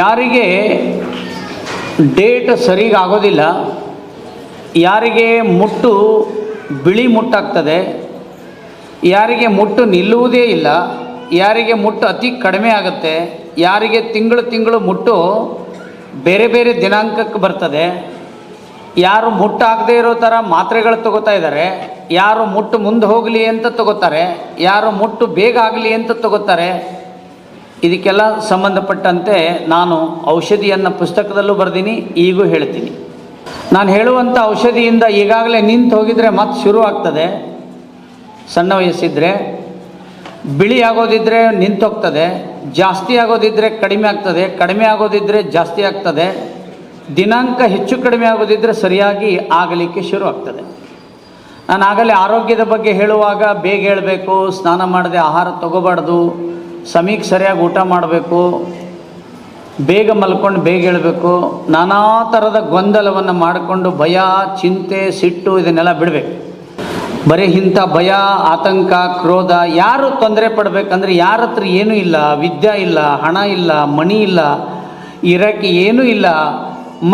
ಯಾರಿಗೆ ಡೇಟ್ ಸರಿಗಾಗೋದಿಲ್ಲ, ಯಾರಿಗೆ ಮುಟ್ಟು ಬಿಳಿ ಮುಟ್ಟಾಗ್ತದೆ, ಯಾರಿಗೆ ಮುಟ್ಟು ನಿಲ್ಲುವುದೇ ಇಲ್ಲ, ಯಾರಿಗೆ ಮುಟ್ಟು ಅತಿ ಕಡಿಮೆ ಆಗುತ್ತೆ, ಯಾರಿಗೆ ತಿಂಗಳು ತಿಂಗಳು ಮುಟ್ಟು ಬೇರೆ ಬೇರೆ ದಿನಾಂಕಕ್ಕೆ ಬರ್ತದೆ, ಯಾರು ಮುಟ್ಟಾಗದೇ ಇರೋ ಥರ ಮಾತ್ರೆಗಳು ತಗೋತಾ ಇದ್ದಾರೆ, ಯಾರು ಮುಟ್ಟು ಮುಂದೆ ಹೋಗಲಿ ಅಂತ ತಗೋತಾರೆ, ಯಾರು ಮುಟ್ಟು ಬೇಗ ಆಗಲಿ ಅಂತ ತಗೋತಾರೆ ಇದಕ್ಕೆಲ್ಲ ಸಂಬಂಧಪಟ್ಟಂತೆ ನಾನು ಔಷಧಿಯನ್ನು ಪುಸ್ತಕದಲ್ಲೂ ಬರೆದೀನಿ, ಈಗೂ ಹೇಳ್ತೀನಿ. ನಾನು ಹೇಳುವಂಥ ಔಷಧಿಯಿಂದ ಈಗಾಗಲೇ ನಿಂತು ಹೋಗಿದರೆ ಮತ್ತೆ ಶುರು ಆಗ್ತದೆ. ಸಣ್ಣ ವಯಸ್ಸಿದ್ರೆ, ಬಿಳಿ ಆಗೋದಿದ್ದರೆ ನಿಂತೋಗ್ತದೆ ಜಾಸ್ತಿ ಆಗೋದಿದ್ದರೆ ಕಡಿಮೆ ಆಗ್ತದೆ, ಕಡಿಮೆ ಆಗೋದಿದ್ದರೆ ಜಾಸ್ತಿ ಆಗ್ತದೆ, ದಿನಾಂಕ ಹೆಚ್ಚು ಕಡಿಮೆ ಆಗೋದಿದ್ದರೆ ಸರಿಯಾಗಿ ಆಗಲಿಕ್ಕೆ ಶುರು ಆಗ್ತದೆ. ನಾನು ಆಗಲೇ ಆರೋಗ್ಯದ ಬಗ್ಗೆ ಹೇಳುವಾಗ ಬೇಗ ಹೇಳಬೇಕು, ಸ್ನಾನ ಮಾಡದೆ ಆಹಾರ ತಗೋಬಾರ್ದು ಸಮಯಕ್ಕೆ ಸರಿಯಾಗಿ ಊಟ ಮಾಡಬೇಕು, ಬೇಗ ಮಲ್ಕೊಂಡು ಬೇಗ ಹೇಳಬೇಕು, ನಾನಾ ಥರದ ಗೊಂದಲವನ್ನು ಮಾಡಿಕೊಂಡು ಭಯ, ಚಿಂತೆ, ಸಿಟ್ಟು ಇದನ್ನೆಲ್ಲ ಬಿಡಬೇಕು. ಬರೀ ಇಂಥ ಭಯ, ಆತಂಕ, ಕ್ರೋಧ, ಯಾರು ತೊಂದರೆ ಪಡಬೇಕಂದ್ರೆ ಯಾರ ಹತ್ರ ಏನೂ ಇಲ್ಲ, ವಿದ್ಯೆ ಇಲ್ಲ, ಹಣ ಇಲ್ಲ, ಮಣಿ ಇಲ್ಲ, ಇರಕ್ಕೆ ಏನೂ ಇಲ್ಲ,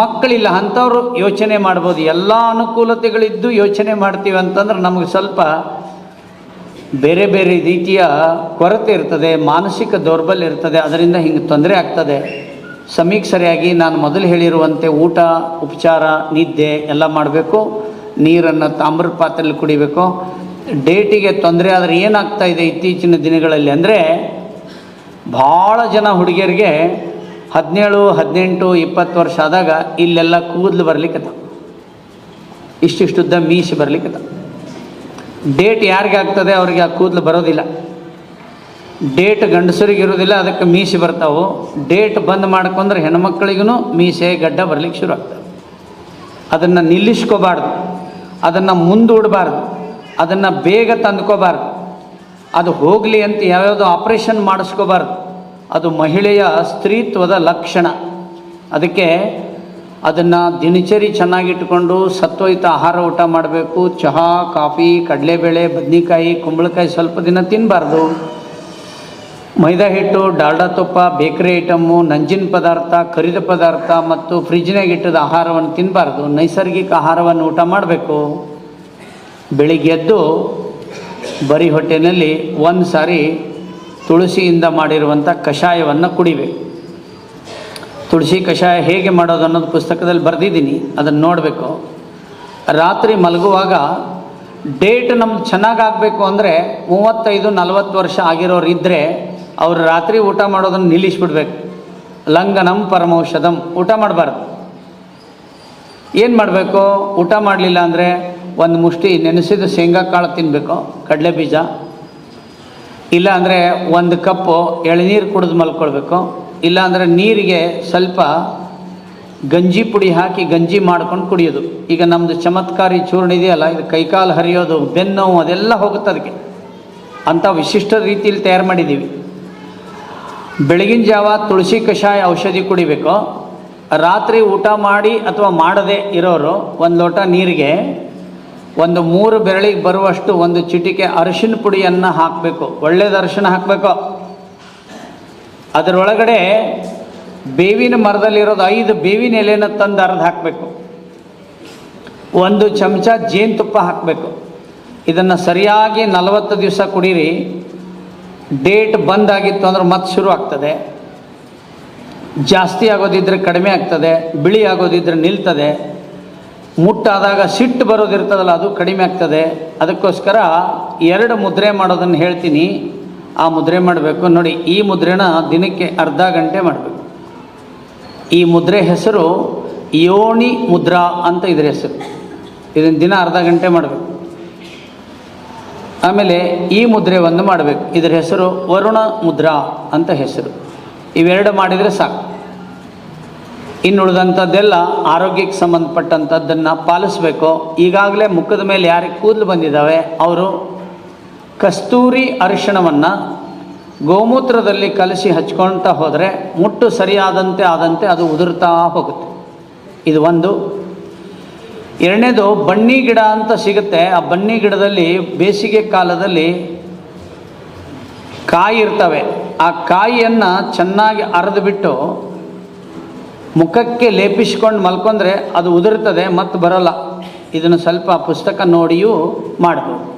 ಮಕ್ಕಳಿಲ್ಲ, ಅಂಥವ್ರು ಯೋಚನೆ ಮಾಡ್ಬೋದು, ಎಲ್ಲ ಅನುಕೂಲತೆಗಳಿದ್ದು ಯೋಚನೆ ಮಾಡ್ತೀವಿ ಅಂತಂದ್ರೆ ನಮಗೆ ಸ್ವಲ್ಪ ಬೇರೆ ಬೇರೆ ರೀತಿಯ ಕೊರತೆ ಇರ್ತದೆ, ಮಾನಸಿಕ ದೌರ್ಬಲ್ಯ ಇರ್ತದೆ, ಅದರಿಂದ ಹಿಂಗೆ ತೊಂದರೆ ಆಗ್ತದೆ. ಸಮೀಕ್ ಸರಿಯಾಗಿ ನಾನು ಮೊದಲು ಹೇಳಿರುವಂತೆ ಊಟ, ಉಪಚಾರ, ನಿದ್ದೆ ಎಲ್ಲ ಮಾಡಬೇಕು. ನೀರನ್ನು ತಾಮ್ರ ಪಾತ್ರೆಯಲ್ಲಿ ಕುಡಿಬೇಕು. ಡೇಟಿಗೆ ತೊಂದರೆ ಆದರೆ ಏನಾಗ್ತಾ ಇದೆ ಇತ್ತೀಚಿನ ದಿನಗಳಲ್ಲಿ ಅಂದರೆ ಭಾಳ ಜನ ಹುಡುಗಿಯರಿಗೆ ಹದಿನೇಳು, ಹದಿನೆಂಟು, ಇಪ್ಪತ್ತು ವರ್ಷ ಆದಾಗ ಇಲ್ಲೆಲ್ಲ ಕೂದಲು ಬರಲಿಕ್ಕೆ ಇಷ್ಟಿಷ್ಟುದ್ದ ಮೀಸಿ ಬರ್ಲಿಕ್ಕೆ ಡೇಟ್ ಯಾರಿಗೆ ಆಗ್ತದೆ ಅವ್ರಿಗೆ ಆ ಕೂದಲು ಬರೋದಿಲ್ಲ. ಡೇಟ್ ಗಂಡಸರಿಗೆ ಇರೋದಿಲ್ಲ ಅದಕ್ಕೆ ಮೀಸೆ ಬರ್ತಾವೆ. ಡೇಟ್ ಬಂದ್ ಮಾಡ್ಕೊಂಡ್ರೆ ಹೆಣ್ಮಕ್ಳಿಗೂ ಮೀಸೆ, ಗಡ್ಡ ಬರ್ಲಿಕ್ಕೆ ಶುರು ಆಗ್ತದೆ. ಅದನ್ನು ನಿಲ್ಲಿಸ್ಕೋಬಾರ್ದು. ಅದನ್ನು ಮುಂದೂಡಬಾರ್ದು. ಅದನ್ನು ಬೇಗ ತಂದ್ಕೋಬಾರ್ದು. ಅದು ಹೋಗಲಿ ಅಂತ ಯಾವ್ಯಾವುದೋ ಆಪ್ರೇಷನ್ ಮಾಡಿಸ್ಕೋಬಾರ್ದು. ಅದು ಮಹಿಳೆಯ ಸ್ತ್ರೀತ್ವದ ಲಕ್ಷಣ. ಅದಕ್ಕೆ ಅದನ್ನು ದಿನಚರಿ ಚೆನ್ನಾಗಿಟ್ಕೊಂಡು ಸತ್ವಯುತ ಆಹಾರ ಊಟ ಮಾಡಬೇಕು. ಚಹಾ, ಕಾಫಿ, ಕಡಲೆಬೇಳೆ, ಬದ್ನಿಕಾಯಿ, ಕುಂಬಳಕಾಯಿ ಸ್ವಲ್ಪ ದಿನ ತಿನ್ನಬಾರ್ದು ಮೈದಾ ಹಿಟ್ಟು, ಡಾಲ್ಡಾ ತುಪ್ಪ, ಬೇಕರಿ ಐಟಮ್ಮು ನಂಜಿನ ಪದಾರ್ಥ, ಕರಿದ ಪದಾರ್ಥ ಮತ್ತು ಫ್ರಿಜ್ನಾಗ ಇಟ್ಟದ ಆಹಾರವನ್ನು ತಿನ್ನಬಾರ್ದು ನೈಸರ್ಗಿಕ ಆಹಾರವನ್ನು ಊಟ ಮಾಡಬೇಕು. ಬೆಳಿಗ್ಗೆ ಎದ್ದು ಬರೀ ಹೊಟ್ಟೆಯಲ್ಲಿ ಒಂದು ಸಾರಿ ತುಳಸಿಯಿಂದ ಮಾಡಿರುವಂಥ ಕಷಾಯವನ್ನು ಕುಡಿಬೇಕು. ತುಳಸಿ ಕಷಾಯ ಹೇಗೆ ಮಾಡೋದು ಅನ್ನೋದು ಪುಸ್ತಕದಲ್ಲಿ ಬರೆದಿದ್ದೀನಿ, ಅದನ್ನು ನೋಡಬೇಕು. ರಾತ್ರಿ ಮಲಗುವಾಗ ಡೇಟ್ ನಮ್ದು ಚೆನ್ನಾಗಿ ಆಗಬೇಕು ಅಂದರೆ ಮೂವತ್ತೈದು ನಲವತ್ತು ವರ್ಷ ಆಗಿರೋರು ಇದ್ದರೆ ಅವರು ರಾತ್ರಿ ಊಟ ಮಾಡೋದನ್ನು ನಿಲ್ಲಿಸ್ಬಿಡ್ಬೇಕು. ಲಂಗನಂ ಪರಮೌಷಧಂ, ಊಟ ಮಾಡಬಾರ್ದು. ಏನು ಮಾಡಬೇಕು? ಊಟ ಮಾಡಲಿಲ್ಲ ಅಂದರೆ ಒಂದು ಮುಷ್ಟಿ, ನೆನೆಸಿದ ಶೇಂಗಾ ಕಾಳು ತಿನ್ನಬೇಕು ಕಡಲೆ ಬೀಜ. ಇಲ್ಲ ಅಂದರೆ ಒಂದು ಕಪ್ಪು ಎಳನೀರು ಕುಡಿದು ಮಲ್ಕೊಳ್ಬೇಕು. ಇಲ್ಲ ಅಂದರೆ ನೀರಿಗೆ ಸ್ವಲ್ಪ ಗಂಜಿ ಪುಡಿ ಹಾಕಿ ಗಂಜಿ ಮಾಡ್ಕೊಂಡು ಕುಡಿಯೋದು. ಈಗ ನಮ್ಮದು ಚಮತ್ಕಾರಿ ಚೂರ್ಣ ಇದೆಯಲ್ಲ, ಇದು ಕೈಕಾಲು ಹರಿಯೋದು ಬೆನ್ನೋವು ಅದೆಲ್ಲ ಹೋಗುತ್ತೆ ಅದಕ್ಕೆ. ಅಂಥ ವಿಶಿಷ್ಟ ರೀತಿಯಲ್ಲಿ ತಯಾರು ಮಾಡಿದ್ದೀವಿ. ಬೆಳಗಿನ ಜಾವ ತುಳಸಿ ಕಷಾಯ ಔಷಧಿ ಕುಡಿಬೇಕು. ರಾತ್ರಿ ಊಟ ಮಾಡಿ ಅಥವಾ ಮಾಡದೆ ಇರೋರು ಒಂದು ಲೋಟ ನೀರಿಗೆ ಒಂದು ಮೂರು ಬೆರಳಿಗೆ ಬರುವಷ್ಟು ಒಂದು ಚಿಟಿಕೆ ಅರಿಶಿನ ಪುಡಿಯನ್ನು ಹಾಕಬೇಕು. ಒಳ್ಳೇದು ಅರಿಶಿನ ಹಾಕಬೇಕು. ಅದರೊಳಗಡೆ ಬೇವಿನ ಮರದಲ್ಲಿರೋದು ಐದು ಬೇವಿನ ಎಲೆನ ತಂದು ಅರ್ಧ ಹಾಕಬೇಕು. ಒಂದು ಚಮಚ ಜೇನುತುಪ್ಪ ಹಾಕಬೇಕು. ಇದನ್ನು ಸರಿಯಾಗಿ ನಲವತ್ತು ದಿವಸ ಕುಡೀರಿ. ಡೇಟ್ ಬಂದಾಗಿತ್ತು ಅಂದ್ರೆ ಮತ್ತೆ ಶುರು ಆಗ್ತದೆ. ಜಾಸ್ತಿ ಆಗೋದಿದ್ರೆ ಕಡಿಮೆ ಆಗ್ತದೆ, ಬಿಳಿ ಆಗೋದಿದ್ರೆ ನಿಲ್ತದೆ. ಮುಟ್ಟಾದಾಗ ಸಿಟ್ಟು ಬರೋದಿರ್ತದಲ್ಲ ಅದು ಕಡಿಮೆ ಆಗ್ತದೆ. ಅದಕ್ಕೋಸ್ಕರ ಎರಡು ಮುದ್ರೆ ಮಾಡೋದನ್ನು ಹೇಳ್ತೀನಿ. ಆ ಮುದ್ರೆ ಮಾಡಬೇಕು. ನೋಡಿ, ಈ ಮುದ್ರೆನ ದಿನಕ್ಕೆ ಅರ್ಧ ಗಂಟೆ ಮಾಡಬೇಕು. ಈ ಮುದ್ರೆ ಹೆಸರು ಯೋನಿ ಮುದ್ರಾ ಅಂತ ಇದ್ರ ಹೆಸರು. ಇದನ್ನು ದಿನ ಅರ್ಧ ಗಂಟೆ ಮಾಡಬೇಕು. ಆಮೇಲೆ ಈ ಮುದ್ರೆ ಒಂದು ಮಾಡಬೇಕು. ಇದರ ಹೆಸರು ವರುಣ ಮುದ್ರಾ ಅಂತ ಹೆಸರು. ಇವೆರಡು ಮಾಡಿದರೆ ಸಾಕು. ಇನ್ನು ಉಳಿದಂಥದ್ದೆಲ್ಲ ಆರೋಗ್ಯಕ್ಕೆ ಸಂಬಂಧಪಟ್ಟಂಥದ್ದನ್ನು ಪಾಲಿಸಬೇಕು. ಈಗಾಗಲೇ ಮುಖದ ಮೇಲೆ ಯಾರಿಗೆ ಕೂದಲು ಬಂದಿದ್ದಾವೆ, ಅವರು ಕಸ್ತೂರಿ ಅರಿಶಿಣವನ್ನು ಗೋಮೂತ್ರದಲ್ಲಿ ಕಲಸಿ ಹಚ್ಕೊಳ್ತಾ ಹೋದರೆ ಮುಟ್ಟು ಸರಿಯಾದಂತೆ ಆದಂತೆ ಅದು ಉದುರ್ತಾ ಹೋಗುತ್ತೆ. ಇದು ಒಂದು. ಎರಡನೇದು, ಬನ್ನಿ ಗಿಡ ಅಂತ ಸಿಗುತ್ತೆ. ಆ ಬನ್ನಿ ಗಿಡದಲ್ಲಿ ಬೇಸಿಗೆ ಕಾಲದಲ್ಲಿ ಕಾಯಿ ಇರ್ತವೆ. ಆ ಕಾಯಿಯನ್ನು ಚೆನ್ನಾಗಿ ಅರೆದು ಬಿಟ್ಟು ಮುಖಕ್ಕೆ ಲೇಪಿಸ್ಕೊಂಡು ಮಲ್ಕೊಂಡ್ರೆ ಅದು ಉದುರ್ತದೆ ಮತ್ತು ಬರೋಲ್ಲ. ಇದನ್ನು ಸ್ವಲ್ಪ ಪುಸ್ತಕ ನೋಡಿಯೂ ಮಾಡ್ಬೋದು.